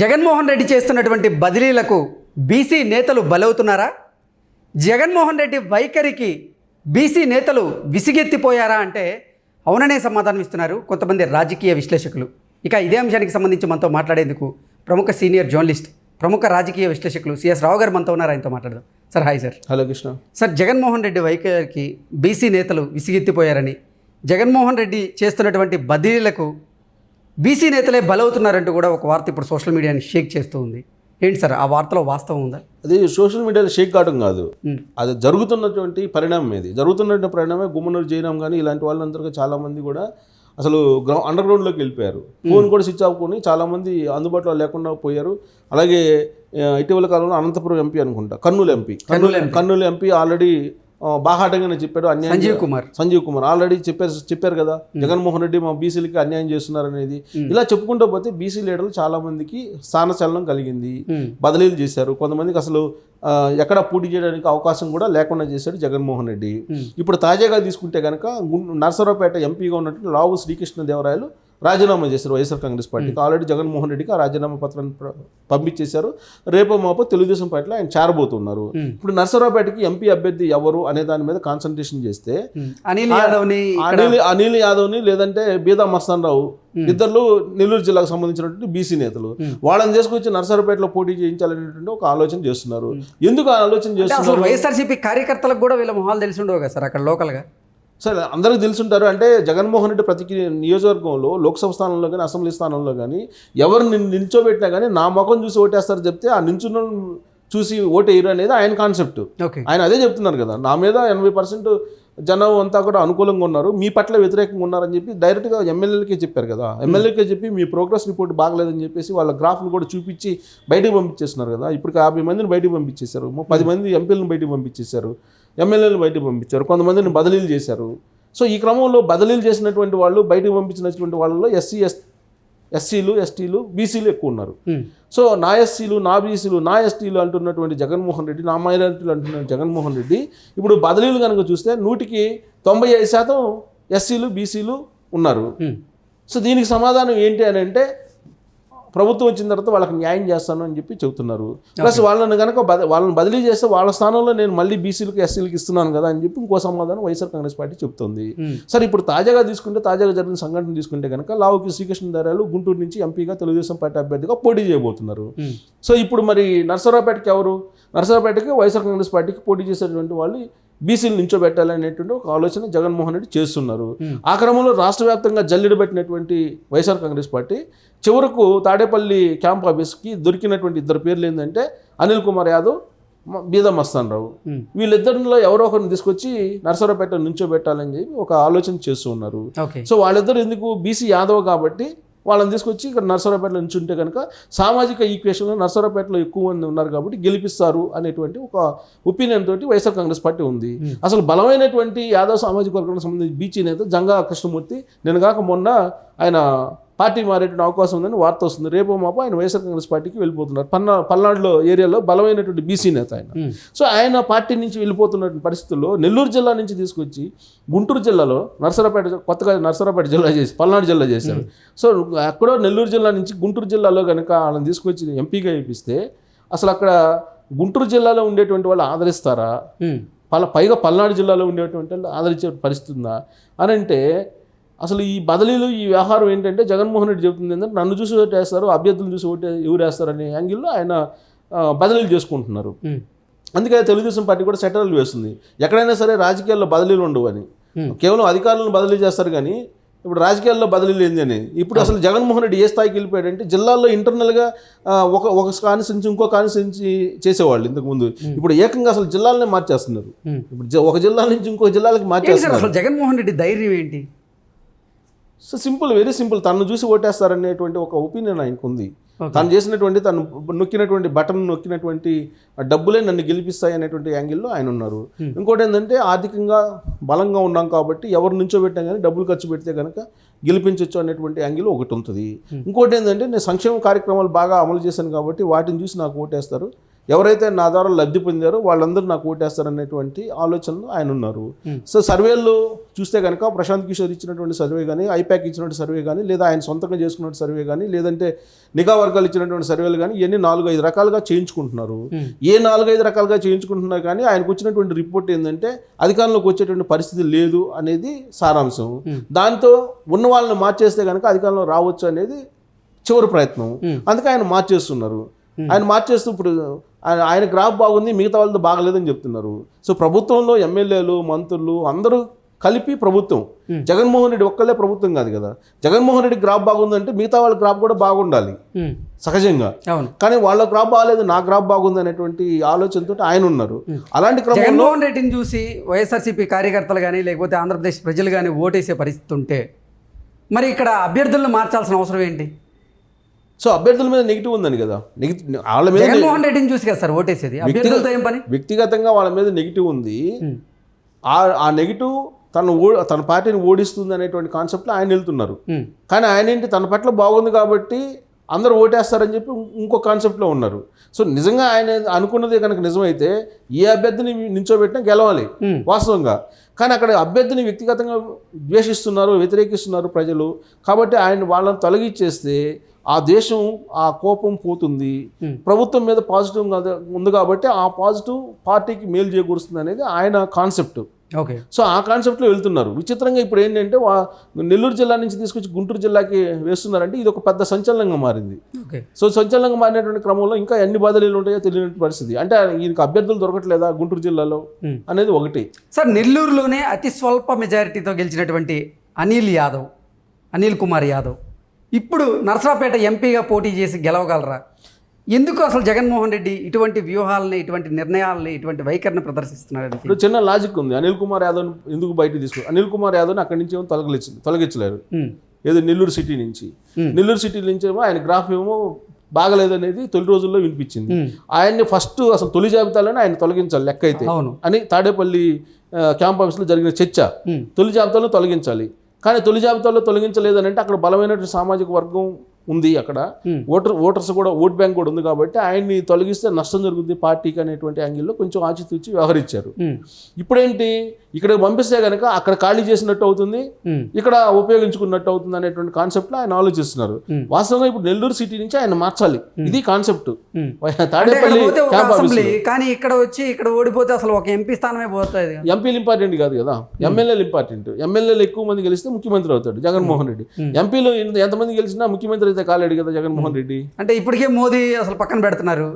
జగన్మోహన్ రెడ్డి చేస్తున్నటువంటి బదిలీలకు బీసీ నేతలు బలవుతున్నారా? జగన్మోహన్ రెడ్డి వైఖరికి బీసీ నేతలు విసిగెత్తిపోయారా అంటే అవుననే సమాధానం ఇస్తున్నారు కొంతమంది రాజకీయ విశ్లేషకులు. ఇక ఇదే అంశానికి సంబంధించి మనతో మాట్లాడేందుకు ప్రముఖ సీనియర్ జర్నలిస్ట్ ప్రముఖ రాజకీయ విశ్లేషకులు సిఎస్ రావు గారు మనతో ఉన్నారు. ఆయనతో మాట్లాడదాం. Sir hi sir. Hello Krishna. Sir Jaganmohan Reddy వైఖరికి బీసీ నేతలు విసిగెత్తిపోయారని జగన్మోహన్ రెడ్డి చేస్తున్నటువంటి బదిలీలకు బీసీ నేతలే బలవుతున్నారంటూ కూడా ఒక వార్త ఇప్పుడు సోషల్ మీడియాని షేక్ చేస్తూ ఉంది. ఏంటి సార్? ఆ వార్తలో వాస్తవం ఉందా? అది సోషల్ మీడియాలో షేక్ కావడం కాదు. అది జరుగుతున్నటువంటి పరిణామం ఇది. జరుగుతున్నటువంటి పరిణామమే గుమ్మనూరు జయరాం కానీ ఇలాంటి వాళ్ళందరూ చాలా మంది కూడా అసలు గ్రౌ అండర్ గ్రౌండ్లోకి వెళ్ళిపోయారు. ఫోన్ కూడా స్విచ్ ఆఫ్ కొని చాలా మంది అందుబాటులో లేకుండా పోయారు. అలాగే ఇటీవల కాలంలో అనంతపురం ఎంపీ అనుకుంటా. Kurnool MP. Kurnool Kurnool MP already బాహాటంగానే చెప్పాడు అన్యాయం సంజీవ్ కుమార్. సంజీవ్ కుమార్. ఆల్రెడీ చెప్పారు చెప్పారు కదా జగన్మోహన్ రెడ్డి మా బీసీలకి అన్యాయం చేస్తున్నారు అనేది ఇలా చెప్పుకుంటూ పోతే బీసీ లీడర్లు చాలా మందికి స్థానచలనం కలిగింది. బదిలీలు చేశారు. కొంతమందికి అసలు ఎక్కడ పోటీ చేయడానికి అవకాశం కూడా లేకుండా చేశాడు జగన్మోహన్ రెడ్డి. ఇప్పుడు తాజాగా తీసుకుంటే కనుక నరసరావుపేట ఎంపీగా ఉన్నట్టు లావు శ్రీకృష్ణదేవరాయలు రాజీనామా చేశారు వైఎస్ఆర్ కాంగ్రెస్ పార్టీకి. ఆల్రెడీ జగన్మోహన్ రెడ్డికి ఆ రాజీనామా పత్రాన్ని పంపించేశారు. రేపో మాపో తెలుగుదేశం పార్టీలో ఆయన చేరబోతున్నారు. ఇప్పుడు నరసరావుపేటకి ఎంపీ అభ్యర్థి ఎవరు అనే దాని మీద కాన్సన్ట్రేషన్ చేస్తే. అనిల్ యాదవ్ని అనిల్ అనిల్ యాదవ్ని లేదంటే బీదా మస్తాన్ రావు ఇద్దరు నెల్లూరు జిల్లాకు సంబంధించినటువంటి బీసీ నేతలు. వాళ్ళని తీసుకొచ్చి నర్సరావుపేటలో పోటీ చేయించాలనేటువంటి ఒక ఆలోచన చేస్తున్నారు. ఎందుకు ఆ ఆలోచన చేస్తున్నారు? వైఎస్ఆర్సీపీ కార్యకర్తలకు కూడా వీళ్ళ మొహాలు తెలిసి ఉండవు కదా సార్ అక్కడ లోకల్గా? సరే అందరికీ తెలుసుంటారు అంటే జగన్మోహన్ రెడ్డి ప్రతి నియోజకవర్గంలో లోక్సభ స్థానంలో కానీ అసెంబ్లీ స్థానంలో కానీ ఎవరు నిల్చోబెట్టినా కానీ నా ముఖం చూసి ఓటేస్తారు చెప్తే ఆ నించున్న చూసి ఓటేయరు అనేది ఆయన కాన్సెప్ట్. ఓకే. ఆయన అదే చెప్తున్నారు కదా నా మీద ఎనభై పర్సెంట్ జనం అంతా కూడా అనుకూలంగా ఉన్నారు మీ పట్ల వ్యతిరేకంగా ఉన్నారని చెప్పి డైరెక్ట్గా ఎమ్మెల్యేలకే చెప్పారు కదా ఎమ్మెల్యేకే చెప్పి మీ ప్రోగ్రెస్ రిపోర్ట్ బాగలేదని చెప్పేసి వాళ్ళ గ్రాఫ్లు కూడా చూపించి బయటకు పంపించేస్తున్నారు కదా ఇప్పుడు యాభై మందిని బయటకు పంపించేశారు పది మంది ఎంపీలను బయటకు పంపించేశారు. ఎమ్మెల్యేలను బయటకు పంపించారు. కొంతమందిని బదిలీలు చేశారు. సో ఈ క్రమంలో బదిలీలు చేసినటువంటి వాళ్ళు బయటకు పంపించినటువంటి వాళ్ళలో ఎస్సీ ఎస్ ఎస్సీలు ఎస్టీలు బీసీలు ఎక్కువ ఉన్నారు. సో నా ఎస్సీలు నా బీసీలు నా ఎస్టీలు అంటున్నటువంటి జగన్మోహన్ రెడ్డి నా మైనారిటీలు అంటున్న జగన్మోహన్ రెడ్డి ఇప్పుడు బదిలీలు కనుక చూస్తే నూటికి తొంభై ఐదు శాతం ఎస్సీలు బీసీలు ఉన్నారు. సో దీనికి సమాధానం ఏంటి అని అంటే ప్రభుత్వం వచ్చిన తర్వాత వాళ్ళకి న్యాయం చేస్తాను అని చెప్పి చెబుతున్నారు. ప్లస్ వాళ్ళని కనుక వాళ్ళని బదిలీ చేస్తే వాళ్ళ స్థానంలో నేను మళ్ళీ బీసీలకు ఎస్సీలకు ఇస్తున్నాను కదా అని చెప్పి ఇంకో సమాధానం వైఎస్ఆర్ కాంగ్రెస్ పార్టీ చెబుతుంది. ఉమ్, సరే ఇప్పుడు తాజాగా తీసుకుంటే తాజాగా జరిగిన సంఘటన తీసుకుంటే కనుక లావుకి శ్రీకృష్ణదేవరాయలు గుంటూరు నుంచి ఎంపీగా తెలుగుదేశం పార్టీ అభ్యర్థిగా పోటీ చేయబోతున్నారు. ఉమ్, సో ఇప్పుడు మరి నర్సరావుపేటకి ఎవరు? నర్సరావుపేటకి వైఎస్ఆర్ కాంగ్రెస్ పార్టీకి పోటీ చేసేటువంటి వాళ్ళు బీసీలు నించోబెట్టాలనేటువంటి ఒక ఆలోచన జగన్మోహన్ రెడ్డి చేస్తున్నారు. Hmm. ఆ క్రమంలో రాష్ట్ర వ్యాప్తంగా జల్లెడ పెట్టినటువంటి వైఎస్ఆర్ కాంగ్రెస్ పార్టీ చివరకు తాడేపల్లి క్యాంప్ ఆఫీస్కి దొరికినటువంటి ఇద్దరు పేర్లు ఏంటంటే అనిల్ కుమార్ యాదవ్ బీదా మస్తాన్ రావు ఉమ్, వీళ్ళిద్దరిలో ఎవరో ఒకరిని తీసుకొచ్చి నర్సరావుపేట నుంచోబెట్టాలని చెప్పి ఒక ఆలోచన చేస్తూ ఉన్నారు. సో వాళ్ళిద్దరు ఎందుకు బీసీ యాదవ్ కాబట్టి వాళ్ళని తీసుకొచ్చి ఇక్కడ నర్సరావుపేటలో నుంచి ఉంటే కనుక సామాజిక ఈక్వేషన్లో నర్సరావుపేటలో ఎక్కువ మంది ఉన్నారు కాబట్టి గెలిపిస్తారు అనేటువంటి ఒక ఒపీనియన్ తోటి వైఎస్ఆర్ కాంగ్రెస్ పార్టీ ఉంది. అసలు బలమైనటువంటి యాదవ్ సామాజిక వర్గానికి సంబంధించి బీచీ నేత జంగా కృష్ణమూర్తి నిన్నగాక మొన్న ఆయన పార్టీ మారేటువంటి అవకాశం ఉందని వార్త వస్తుంది. రేపు మాపు ఆయన వైఎస్ఆర్ కాంగ్రెస్ పార్టీకి వెళ్ళిపోతున్నారు. పల్నా పల్నాడులో ఏరియాలో బలమైనటువంటి బీసీ నేత ఆయన. సో ఆయన పార్టీ నుంచి వెళ్ళిపోతున్న పరిస్థితుల్లో నెల్లూరు జిల్లా నుంచి తీసుకొచ్చి గుంటూరు జిల్లాలో నర్సరాపేట కొత్తగా నర్సరాపేట జిల్లా చేసి పల్నాడు జిల్లా చేశారు. సో ఎక్కడో నెల్లూరు జిల్లా నుంచి గుంటూరు జిల్లాలో కనుక వాళ్ళని తీసుకొచ్చి ఎంపీగా వేపిస్తే అసలు అక్కడ గుంటూరు జిల్లాలో ఉండేటువంటి వాళ్ళు ఆదరిస్తారా? పల పైగా పల్నాడు జిల్లాలో ఉండేటువంటి వాళ్ళు ఆదరించే పరిస్థితి ఉందా? అని అంటే అసలు ఈ బదిలీలు ఈ వ్యవహారం ఏంటంటే జగన్మోహన్ రెడ్డి చెబుతుంది ఏంటంటే నన్ను చూసి ఓటేస్తారు అభ్యర్థులు చూసి ఓటే ఎవరు వేస్తారు అనే యాంగిల్లో ఆయన బదిలీలు చేసుకుంటున్నారు. అందుకే తెలుగుదేశం పార్టీ కూడా సెటర్లు వేస్తుంది. ఎక్కడైనా సరే రాజకీయాల్లో బదిలీలు ఉండవు అని. కేవలం అధికారులను బదిలీ చేస్తారు కానీ ఇప్పుడు రాజకీయాల్లో బదిలీలు ఏంది అని. ఇప్పుడు అసలు జగన్మోహన్ రెడ్డి ఏ స్థాయికి వెళ్ళిపోయాడంటే జిల్లాల్లో ఇంటర్నల్గా ఒక ఒక కాన్స్టిట్యూన్సీ ఇంకో కాన్స్టిట్యూన్సీ చేసేవాళ్ళు ఇంతకు ముందు ఇప్పుడు ఏకంగా అసలు జిల్లాలనే మార్చేస్తున్నారు. ఇప్పుడు ఒక జిల్లా నుంచి ఇంకో జిల్లాలకు మార్చేస్తున్నారు అసలు జగన్మోహన్ రెడ్డి ధైర్యం ఏంటి? సో సింపుల్ వెరీ సింపుల్ తను చూసి ఓటేస్తారనేటువంటి ఒక ఒపీనియన్ ఆయనకు ఉంది. తను చేసినటువంటి తను నొక్కినటువంటి బటన్ నొక్కినటువంటి డబ్బులే నన్ను గెలిపిస్తాయి అనేటువంటి యాంగిల్లో ఆయన ఉన్నారు ఇంకోటి ఏంటంటే ఆర్థికంగా బలంగా ఉన్నాం కాబట్టి ఎవరు నుంచో పెట్టాం కానీ డబ్బులు ఖర్చు పెడితే కనుక గెలిపించవచ్చు అనేటువంటి యాంగిల్ ఒకటి ఉంటుంది. ఇంకోటి ఏంటంటే నేను సంక్షేమ కార్యక్రమాలు బాగా అమలు చేశాను కాబట్టి వాటిని చూసి నాకు ఓటేస్తారు. ఎవరైతే నా ద్వారా లబ్ధి పొందారో వాళ్ళందరూ నాకు ఓటేస్తారనేటువంటి ఆలోచనలు ఆయన ఉన్నారు. సో సర్వేలు చూస్తే కనుక ప్రశాంత్ కిషోర్ ఇచ్చినటువంటి సర్వే కానీ ఐపాక్ ఇచ్చినటువంటి సర్వే కానీ లేదా ఆయన సొంతంగా చేసుకున్న సర్వే కానీ లేదంటే నిఘా వర్గాలు ఇచ్చినటువంటి సర్వేలు కానీ ఇవన్నీ నాలుగు ఐదు రకాలుగా చేయించుకుంటున్నారు. ఏ నాలుగైదు రకాలుగా చేయించుకుంటున్నారు కానీ ఆయనకు వచ్చినటువంటి రిపోర్ట్ ఏంటంటే అధికారంలోకి వచ్చేటువంటి పరిస్థితి లేదు అనేది సారాంశం. దాంతో ఉన్న వాళ్ళని మార్చేస్తే కనుక అధికారంలో రావచ్చు అనేది చివరి ప్రయత్నం. అందుకే ఆయన మార్చేస్తున్నారు. ఆయన మార్చేస్తూ ఇప్పుడు ఆయన గ్రాఫ్ బాగుంది మిగతా వాళ్ళది బాగలేదని చెప్తున్నారు. సో ప్రభుత్వంలో ఎమ్మెల్యేలు మంత్రులు అందరూ కలిపి ప్రభుత్వం. జగన్మోహన్ రెడ్డి ఒక్కళ్ళే ప్రభుత్వం కాదు కదా. జగన్మోహన్ రెడ్డి గ్రాఫ్ బాగుందంటే మిగతా వాళ్ళ గ్రాఫ్ కూడా బాగుండాలి. ఉమ్, సహజంగా. కానీ వాళ్ళ గ్రాఫ్ బాగాలేదు నా గ్రాఫ్ బాగుంది అనేటువంటి ఆలోచనతో ఆయన ఉన్నారు. అలాంటి క్రమంలో జగన్మోహన్ రెడ్డిని చూసి వైఎస్ఆర్సీపీ కార్యకర్తలు కానీ లేకపోతే ఆంధ్రప్రదేశ్ ప్రజలు కానీ ఓటేసే పరిస్థితి ఉంటే మరి ఇక్కడ అభ్యర్థులను మార్చాల్సిన అవసరం ఏంటి? సో అభ్యర్థుల మీద నెగిటివ్ ఉందని కదా. వాళ్ళ మీద జగన్మోహన్ రెడ్డిని చూసి కదా సార్ ఓటేసేది? అభ్యర్థులతో ఏం పని? వ్యక్తిగతంగా వాళ్ళ మీద నెగిటివ్ ఉంది. ఆ ఆ నెగిటివ్ తను ఓ తన పార్టీని ఓడిస్తుంది అనేటువంటి కాన్సెప్ట్లో ఆయన వెళ్తున్నారు. కానీ ఆయన ఏంటి? తన పట్ల బాగుంది కాబట్టి అందరూ ఓటేస్తారని చెప్పి ఇంకో కాన్సెప్ట్లో ఉన్నారు. సో నిజంగా ఆయన అనుకున్నది కనుక నిజమైతే ఏ అభ్యర్థిని నించోబెట్టినా గెలవాలి వాస్తవంగా. కానీ అక్కడ అభ్యర్థిని వ్యక్తిగతంగా ద్వేషిస్తున్నారు వ్యతిరేకిస్తున్నారు ప్రజలు. కాబట్టి ఆయన వాళ్ళని తొలగించేస్తే ఆ దేశం ఆ కోపం పోతుంది. ప్రభుత్వం మీద పాజిటివ్ ఉంది కాబట్టి ఆ పాజిటివ్ పార్టీకి మేలు చేకూరుస్తుంది అనేది ఆయన కాన్సెప్ట్. ఓకే. సో ఆ కాన్సెప్ట్లో వెళ్తున్నారు. విచిత్రంగా ఇప్పుడు ఏంటంటే నెల్లూరు జిల్లా నుంచి తీసుకొచ్చి గుంటూరు జిల్లాకి వేస్తున్నారంటే ఇది ఒక పెద్ద సంచలనంగా మారింది. ఓకే. సో సంచలనంగా మారినటువంటి క్రమంలో ఇంకా ఎన్ని బాధలు ఉంటాయో తెలియని పరిస్థితి. అంటే ఈయనకి అభ్యర్థులు దొరకట్లేదా గుంటూరు జిల్లాలో. అనేది ఒకటి. సార్ నెల్లూరులోనే అతి స్వల్ప మెజారిటీతో గెలిచినటువంటి అనిల్ యాదవ్ అనిల్ కుమార్ యాదవ్. ఇప్పుడు నర్సరాపేట ఎంపీగా పోటీ చేసి గెలవగలరా? ఎందుకు అసలు జగన్మోహన్ రెడ్డి ఇటువంటి వ్యూహాలని ఇటువంటి నిర్ణయాలని ఇటువంటి వైఖరిని ప్రదర్శిస్తున్నారని ఇప్పుడు చిన్న లాజిక్ ఉంది. అనిల్ కుమార్ యాదవ్ ఎందుకు బయటకు తీసుకు అనిల్ కుమార్ యాదవ్ని అక్కడి నుంచి ఏమో తొలగించ తొలగించలేరు. ఏదో నెల్లూరు సిటీ నుంచి. నెల్లూరు సిటీ నుంచి ఏమో ఆయన గ్రాఫ్ ఏమో బాగలేదనేది తొలి రోజుల్లో వినిపించింది. ఆయన్ని ఫస్ట్ అసలు తొలి జాబితాలోనే ఆయన తొలగించాలి లెక్క అయితే. అని తాడేపల్లి క్యాంప్ ఆఫీస్లో జరిగిన చర్చ. తొలి జాబితాలో తొలగించాలి. కానీ తొలి జాబితాలో తొలగించలేదని అంటే అక్కడ బలమైనటువంటి సామాజిక వర్గం ఉంది అక్కడ. ఓటర్ ఓటర్స్ కూడా ఓట్ బ్యాంక్ కూడా ఉంది కాబట్టి ఆయన్ని తొలగిస్తే నష్టం జరుగుతుంది పార్టీకి అనేటువంటి యాంగిల్లో కొంచెం ఆచితూచి వ్యవహరించారు. ఇప్పుడేంటి? ఇక్కడ పంపిస్తే కనుక అక్కడ ఖాళీ చేసినట్టు అవుతుంది. ఇక్కడ ఉపయోగించుకున్నట్టు అవుతుంది అనేటువంటి కాన్సెప్ట్లో ఆయన ఆలోచిస్తున్నారు. వాస్తవంగా ఇప్పుడు నెల్లూరు సిటీ నుంచి ఆయన మార్చాలి. ఇది కాన్సెప్ట్. తాడేపల్లి కానీ ఇక్కడ వచ్చి ఇక్కడ ఓడిపోతే అసలు ఒక ఎంపీ స్థానమే పోతుంది. ఎంపీలు ఇంపార్టెంట్ కాదు కదా. ఎమ్మెల్యేలు ఇంపార్టెంట్. ఎమ్మెల్యేలు ఎక్కువ మంది గెలిస్తే ముఖ్యమంత్రి అవుతాడు జగన్మోహన్ రెడ్డి. ఎంపీలు ఎంత- ఎంతమంది గెలిచినా ముఖ్యమంత్రి అయితే కాలేడు కదా జగన్మోహన్ రెడ్డి? అంటే ఇప్పటికే మోదీ అసలు పక్కన పెడుతున్నారు.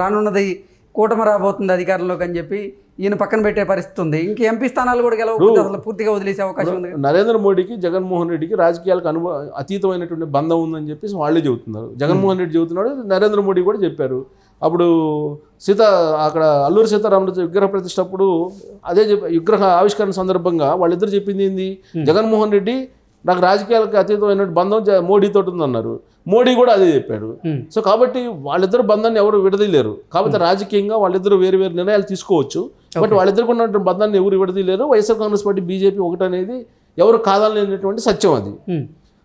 రానున్నది కూటమి రాబోతుంది అధికారంలోకి అని చెప్పి ఈయన పక్కన పెట్టే పరిస్థితి ఉంది. ఇంక ఎంపీ స్థానాలు కూడా గెలవకపోతే అసలు పూర్తిగా వదిలేసే అవకాశం ఉంది నరేంద్ర మోడీకి జగన్మోహన్ రెడ్డికి రాజకీయాలకు అనుభవ అతీతమైనటువంటి బంధం ఉందని చెప్పేసి వాళ్ళే చెబుతున్నారు. జగన్మోహన్ రెడ్డి చెబుతున్నాడు నరేంద్ర మోడీ కూడా చెప్పారు. అప్పుడు సీత అక్కడ అల్లూరి సీతారామరాజు విగ్రహ ప్రతిష్ట అప్పుడు అదే విగ్రహ ఆవిష్కరణ సందర్భంగా వాళ్ళిద్దరు చెప్పింది ఏంది? జగన్మోహన్ రెడ్డి నాకు రాజకీయాలకు అతీతమైన బంధం మోడీతో ఉందన్నారు మోడీ కూడా అదే చెప్పాడు. సో కాబట్టి వాళ్ళిద్దరు బంధాన్ని ఎవరు విడదీయలేరు. కాబట్టి రాజకీయంగా వాళ్ళిద్దరు వేరు వేరు నిర్ణయాలు తీసుకోవచ్చు. బట్ వాళ్ళిద్దరికి ఉన్నటువంటి బంధాన్ని ఎవరు విడదీయలేరు. వైఎస్ఆర్ కాంగ్రెస్ పార్టీ బీజేపీ ఒకటనేది ఎవరు కాదనేటువంటి సత్యం అది.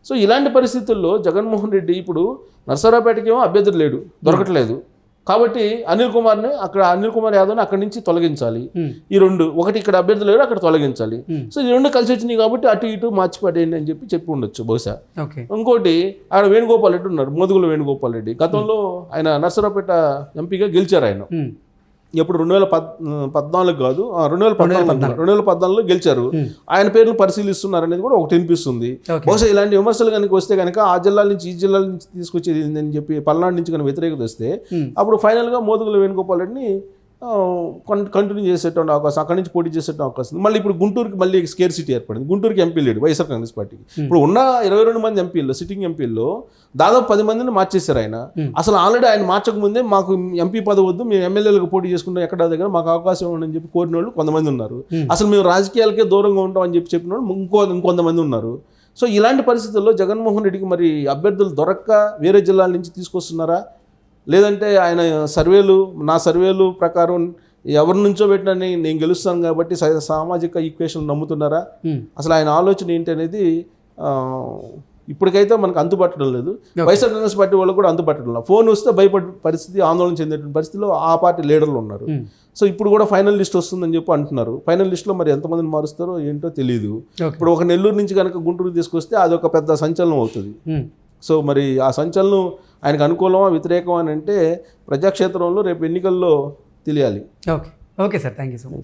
సో ఇలాంటి పరిస్థితుల్లో జగన్మోహన్ రెడ్డి ఇప్పుడు నర్సరాపేటకేమో అభ్యర్థి లేడు. దొరకట్లేదు. కాబట్టి అనిల్ కుమార్ని అక్కడ అనిల్ కుమార్ యాదవ్ని అక్కడి నుంచి తొలగించాలి. ఈ రెండు ఒకటి ఇక్కడ అభ్యర్థి లేడు అక్కడ తొలగించాలి. సో ఈ రెండు కలిసి వచ్చినాయి కాబట్టి అటు ఇటు మార్చి పడేయండి అని చెప్పి చెప్పి ఉండొచ్చు బహుశా. ఇంకోటి ఆయన వేణుగోపాల్ రెడ్డి ఉన్నారు మోదుగుల వేణుగోపాల్ రెడ్డి. గతంలో ఆయన నర్సరాపేట ఎంపీగా గెలిచారు ఆయన. ఎప్పుడు రెండు వేల పద్ పద్నాలుగు కాదు ఆ, రెండు వేల పద్నాలుగు. రెండు వేల పద్నాలుగులో గెలిచారు. ఆయన పేర్లు పరిశీలిస్తున్నారు అనేది కూడా ఒకటి వినిపిస్తుంది. బహుశా ఇలాంటి విమర్శలు కనుక వస్తే కనుక ఆ జిల్లాల నుంచి ఈ జిల్లాల నుంచి తీసుకొచ్చేది అని చెప్పి పల్నాడు నుంచి కనుక వ్యతిరేకత వస్తే అప్పుడు ఫైనల్గా మోదుగుల వేణుగోపాల్ రెడ్డిని కంటిన్యూ చేసేటువంటి అవకాశం అక్కడి నుంచి పోటీ చేసేటువంటి అవకాశం. మళ్ళీ ఇప్పుడు గుంటూరుకి మళ్ళీ స్కేర్ సిటీ ఏర్పడింది. గుంటూరుకి ఎంపీ లేడు వైఎస్ఆర్ కాంగ్రెస్ పార్టీకి. ఇప్పుడు ఉన్న ఇరవై రెండు మంది ఎంపీల్లో సిట్టింగ్ ఎంపీల్లో దాదాపు పది మందిని మార్చేశారు ఆయన. అసలు ఆల్రెడీ ఆయన మార్చక ముందే మాకు ఎంపీ పదవి వద్దు మేము ఎమ్మెల్యేలకు పోటీ చేసుకుంటాం ఎక్కడ దగ్గర మాకు అవకాశం అని చెప్పి కోరిన వాళ్ళు కొంతమంది ఉన్నారు. అసలు మేము రాజకీయాలకే దూరంగా ఉంటాం అని చెప్పి చెప్పిన వాళ్ళు ఇంకో ఇంకొంతమంది ఉన్నారు. సో ఇలాంటి పరిస్థితుల్లో జగన్మోహన్ రెడ్డికి మరి అభ్యర్థులు దొరక్క వేరే జిల్లాల నుంచి తీసుకొస్తున్నారా? లేదంటే ఆయన సర్వేలు నా సర్వేలు ప్రకారం ఎవరి నుంచో పెట్టినని నేను గెలుస్తాను కాబట్టి సా- సామాజిక ఈక్వేషన్ నమ్ముతున్నారా? అసలు ఆయన ఆలోచన ఏంటి అనేది ఇప్పటికైతే మనకు అంతుపట్టడం లేదు. వైఎస్ఆర్ కాంగ్రెస్ పార్టీ వాళ్ళు కూడా అంతుపట్టడం లేదు ఫోన్ వస్తే భయపడే పరిస్థితి ఆందోళన చెందేటువంటి పరిస్థితిలో ఆ పార్టీ లీడర్లు ఉన్నారు. సో ఇప్పుడు కూడా ఫైనల్ లిస్ట్ వస్తుందని చెప్పి అంటున్నారు. ఫైనల్ లిస్ట్లో మరి ఎంతమందిని మారుస్తారో ఏంటో తెలియదు ఇప్పుడు ఒక నెల్లూరు నుంచి కనుక గుంటూరు తీసుకొస్తే అది ఒక పెద్ద సంచలనం అవుతుంది. సో మరి ఆ సంచలనం ఆయనకు అనుకూలమా వ్యతిరేకమా అని అంటే ప్రజాక్షేత్రంలో రేపు ఎన్నికల్లో తెలియాలి. Okay. Okay sir. Thank you so much.